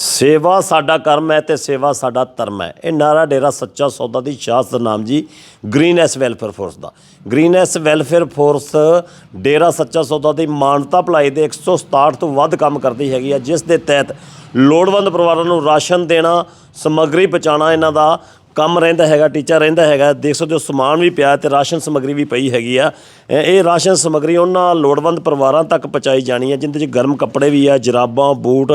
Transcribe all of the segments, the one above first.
ਸੇਵਾ ਸਾਡਾ ਕਰਮ ਹੈ ਤੇ ਸੇਵਾ ਸਾਡਾ ਧਰਮ ਹੈ। ਇਹ ਨਾਰਾ ਡੇਰਾ ਸੱਚਾ ਸੌਦਾ ਦੀ ਸ਼ਾਸਤ ਨਾਮ ji green S welfare force ਦਾ। Green S welfare force Dera Sacha Sauda ਦੀ ਮਾਨਤਾ ਭਲਾਈ ਦੇ 167 ਤੋਂ ਵੱਧ ਕੰਮ ਕਰਦੀ ਹੈਗੀ ਆ, ਜਿਸ ਦੇ ਤਹਿਤ ਲੋੜਵੰਦ ਪਰਿਵਾਰਾਂ ਨੂੰ ਰਾਸ਼ਨ ਦੇਣਾ, ਸਮੱਗਰੀ ਪਹੁੰਚਾਉਣਾ ਇਹਨਾਂ ਦਾ ਕੰਮ ਰਹਿੰਦਾ ਹੈਗਾ, ਟੀਚਾ ਰਹਿੰਦਾ ਹੈਗਾ, ਦੇਖ ਸਕਦੇ ਹੋ ਸਮਾਨ ਵੀ ਪਿਆ ਤੇ ਰਾਸ਼ਨ ਸਮੱਗਰੀ ਵੀ ਪਈ ਹੈਗੀ ਆ। ਇਹ ਰਾਸ਼ਨ ਸਮੱਗਰੀ ਉਹਨਾਂ ਲੋੜਵੰਦ ਪਰਿਵਾਰਾਂ ਤੱਕ ਪਹੁੰਚਾਈ ਜਾਣੀ ਹੈ ਜਿੰਦੇ 'ਚ ਗਰਮ ਕੱਪੜੇ ਵੀ ਆ, ਜਰਾਬਾਂ, ਬੂਟ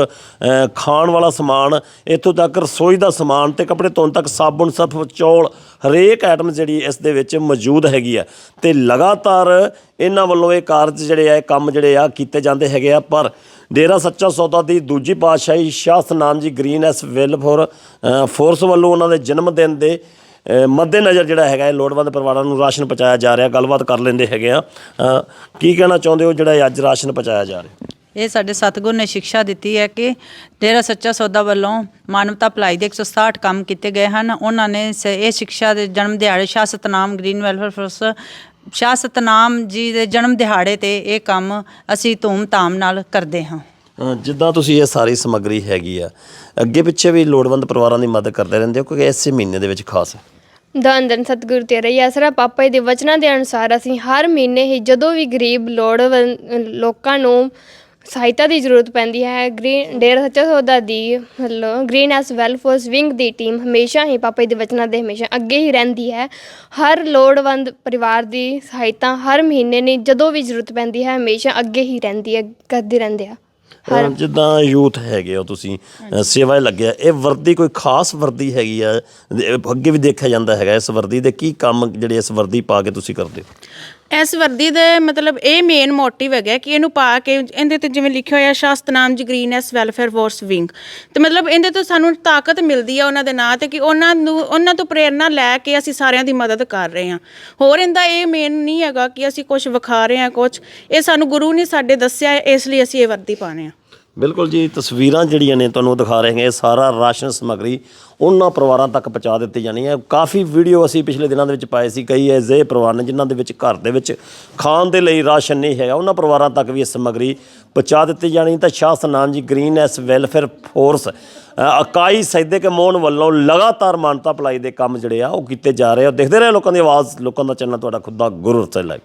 ਖਾਣ ਵਾਲਾ ਸਮਾਨ, ਇੱਥੋਂ ਤੱਕ ਰਸੋਈ ਦਾ ਸਮਾਨ ਤੇ ਕੱਪੜੇ ਧੋਣ ਤੱਕ ਸਾਬਣ ਸਰਫ ਚੌਲ ਹਰੇਕ ਆਈਟਮ ਜਿਹੜੀ ਇਸ ਦੇ ਵਿੱਚ ਮੌਜੂਦ ਹੈਗੀ ਆ ਤੇ ਲਗਾਤਾਰ ਇਹਨਾਂ ਵੱਲੋਂ ਇਹ ਕਾਰਜ ਜਿਹੜੇ ਆ ਕੰਮ ਜਿਹੜੇ ਆ ਕੀਤੇ ਜਾਂਦੇ ਹੈਗੇ ਆ ਪਰ ਡੇਰਾ ਸੱਚਾ ਸੌਦਾ ਦੀ ਦੂਜੀ ਪਾਤਸ਼ਾਹੀ Shah Satnam ji green S welfare ਅ, ਫੋਰਸ ਵੱਲੋਂ ਉਹਨਾਂ ਦੇ ਜਨਮ ਦਿਨ ਦੇ ਅ, ਮੱਦੇਨਜ਼ਰ ਜਿਹੜਾ ਹੈਗਾ ਇਹ ਲੋੜਵੰਦ ਪਰਿਵਾਰਾਂ ਨੂੰ ਰਾਸ਼ਨ ਪਹੁੰਚਾਇਆ ਜਾ ਰਿਹਾ। ਗੱਲਬਾਤ ਕਰ ਲੈਂਦੇ ਹੈਗੇ ਆ। ਕੀ ਕਹਿਣਾ ਚਾਹੁੰਦੇ ਹੋ ਜਿਹੜਾ ਇਹ ਅੱਜ ਰਾਸ਼ਨ ਪਹੁੰਚਾਇਆ ਜਾ ਰਿਹਾ? ਇਹ ਸਾਡੇ ਸਤਿਗੁਰ ਨੇ ਸਿੱਖਿਆ ਦਿੱਤੀ ਹੈ ਕਿ ਡੇਰਾ ਸੱਚਾ ਸੌਦਾ ਵੱਲੋਂ ਮਾਨਵਤਾ ਭਲਾਈ ਦੇ 167 ਕੰਮ ਕੀਤੇ ਗਏ ਹਨ ਉਹਨਾਂ ਨੇ ਇਹ ਸਿੱਖਿਆ ਦੇ ਜਨਮ ਦਿਹਾੜੇ Shah Satnam green welfare force Shah Satnam ji ਦੇ ਜਨਮ ਦਿਹਾੜੇ ਤੇ ਇਹ ਕੰਮ ਅਸੀਂ ਧੂਮ-ਧਾਮ ਨਾਲ ਕਰਦੇ ਹਾਂ। ਜਿੱਦਾਂ ਤੁਸੀਂ ਇਹ ਸਾਰੀ ਸਮੱਗਰੀ ਹੈਗੀ ਆ ਅੱਗੇ ਪਿੱਛੇ ਵੀ ਲੋੜਵੰਦ ਪਰਿਵਾਰਾਂ ਦੀ ਮਦਦ ਕਰਦੇ ਰਹਿੰਦੇ ਹੋ ਕਿਉਂਕਿ ਇਸੇ ਮਹੀਨੇ ਦੇ ਵਿੱਚ ਖਾਸ ਧੰਨ ਧੰਨ ਸਤਿਗੁਰੂ ਤੇਰਾ ਹੀ ਆਸਰਾ ਪਾਪਾ ਦੇ ਵਚਨਾਂ ਦੇ ਅਨੁਸਾਰ ਅਸੀਂ ਹਰ ਮਹੀਨੇ ਹੀ ਜਦੋਂ ਵੀ ਗਰੀਬ ਲੋੜਵੰਦ ਲੋਕਾਂ ਨੂੰ ਸਹਾਇਤਾ ਦੀ ਜ਼ਰੂਰਤ ਪੈਂਦੀ ਹੈ। ਗ੍ਰੀਨ ਡੇਰਾ ਸੱਚਾ ਸੌਦਾ ਦੀ ਮਤਲਬ ਗ੍ਰੀਨ ਐਸ ਵੈਲਫੇਅਰ ਵਿੰਗ ਦੀ ਟੀਮ ਹਮੇਸ਼ਾ ਹੀ ਪਾਪਾ ਜੀ ਦੇ ਵਚਨਾਂ ਦੇ ਹਮੇਸ਼ਾ ਅੱਗੇ ਹੀ ਰਹਿੰਦੀ ਹੈ। ਹਰ ਲੋੜਵੰਦ ਪਰਿਵਾਰ ਦੀ ਸਹਾਇਤਾ ਹਰ ਮਹੀਨੇ ਨਹੀਂ ਜਦੋਂ ਵੀ ਜ਼ਰੂਰਤ ਪੈਂਦੀ ਹੈ ਹਮੇਸ਼ਾ ਅੱਗੇ ਹੀ ਰਹਿੰਦੀ ਹੈ ਕਰਦੇ ਰਹਿੰਦੇ ਆ। ਅ, ਜਿੱਦਾਂ ਯੂਥ ਹੈਗੇ ਹੋ ਤੁਸੀਂ ਸੇਵਾ ਲੱਗਿਆ ਇਹ ਵਰਦੀ ਕੋਈ ਖਾਸ ਵਰਦੀ ਹੈਗੀ ਆ? ਅੱਗੇ ਵੀ ਦੇਖਿਆ ਜਾਂਦਾ ਹੈਗਾ ਇਸ ਵਰਦੀ ਦੇ ਕੀ ਕੰਮ ਜਿਹੜੇ ਇਸ ਵਰਦੀ ਪਾ ਕੇ ਤੁਸੀਂ ਕਰਦੇ ਹੋ? ਇਸ ਵਰਦੀ ਦੇ ਮਤਲਬ ਇਹ ਮੇਨ ਮੋਟਿਵ ਹੈਗਾ ਕਿ ਇਹਨੂੰ ਪਾ ਕੇ ਇਹਦੇ ਤੇ ਜਿਵੇਂ ਲਿਖਿਆ ਹੋਇਆ ਸ਼ਾਸਤਨਾਮ ਜੀ ਗ੍ਰੀਨੈਸ ਵੈਲਫੇਅਰ ਫੋਰਸ ਵਿੰਗ। ਤੇ ਮਤਲਬ ਇਹਦੇ ਤੋਂ ਸਾਨੂੰ ਤਾਕਤ ਮਿਲਦੀ ਆ ਉਹਨਾਂ ਦੇ ਨਾਂ ਤੇ ਕਿ ਉਹਨਾਂ ਨੂੰ ਉਹਨਾਂ ਤੋਂ ਪ੍ਰੇਰਣਾ ਲੈ ਕੇ ਅਸੀਂ ਸਾਰਿਆਂ ਦੀ ਮਦਦ ਕਰ ਰਹੇ ਹਾਂ। ਹੋਰ ਇਹਦਾ ਇਹ ਮੇਨ ਨਹੀਂ ਹੈਗਾ ਕਿ ਅਸੀਂ ਕੁਝ ਵਿਖਾ ਰਹੇ ਹਾਂ ਕੁਝ ਇਹ ਸਾਨੂੰ ਗੁਰੂ ਨੇ ਸਾਡੇ ਦੱਸਿਆ ਹੈ, ਇਸ ਲਈ ਅਸੀਂ ਇਹ ਵਰਦੀ ਪਾਣੇ ਆ ਬਿਲਕੁਲ ਜੀ, ਤਸਵੀਰਾਂ ਜਿਹੜੀਆਂ ਨੇ ਤੁਹਾਨੂੰ ਦਿਖਾ ਰਹੇ ਹਾਂ, ਇਹ ਸਾਰਾ ਰਾਸ਼ਨ ਸਮੱਗਰੀ ਉਹਨਾਂ ਪਰਿਵਾਰਾਂ ਤੱਕ ਪਹੁੰਚਾ ਦਿੱਤੀ ਜਾਣੀ ਹੈ। ਕਾਫੀ ਵੀਡੀਓ ਅਸੀਂ ਪਿਛਲੇ ਦਿਨਾਂ ਦੇ ਵਿੱਚ ਪਾਏ ਸੀ, ਕਈ ਅਜਿਹੇ ਪਰਿਵਾਰ ਨੇ ਜਿਨ੍ਹਾਂ ਦੇ ਵਿੱਚ ਘਰ ਦੇ ਵਿੱਚ ਖਾਣ ਦੇ ਲਈ ਰਾਸ਼ਨ ਨਹੀਂ ਹੈਗਾ। ਉਹਨਾਂ ਪਰਿਵਾਰਾਂ ਤੱਕ ਵੀ ਇਹ ਸਮੱਗਰੀ ਪਹੁੰਚਾ ਦਿੱਤੀ ਜਾਣੀ। ਤਾਂ ਸ਼ਾਹ ਸਨਾਨ ਜੀ ਗ੍ਰੀਨ ਐਸ ਵੈਲਫੇਅਰ ਫੋਰਸ ਇਕਾਈ ਸੈਦੇ ਕੇ ਮੋਹਨ ਵੱਲੋਂ ਲਗਾਤਾਰ ਮਾਨਤਾ ਭਲਾਈ ਦੇ ਕੰਮ ਜਿਹੜੇ ਆ, ਉਹ ਕੀਤੇ ਜਾ ਰਹੇ ਆ। ਦੇਖਦੇ ਰਹੇ ਲੋਕਾਂ ਦੀ ਆਵਾਜ਼, ਲੋਕਾਂ ਦਾ ਚੈਨਲ ਤੁਹਾਡਾ ਖੁਦ ਦਾ ਗੁਰੂ ਰਸਲ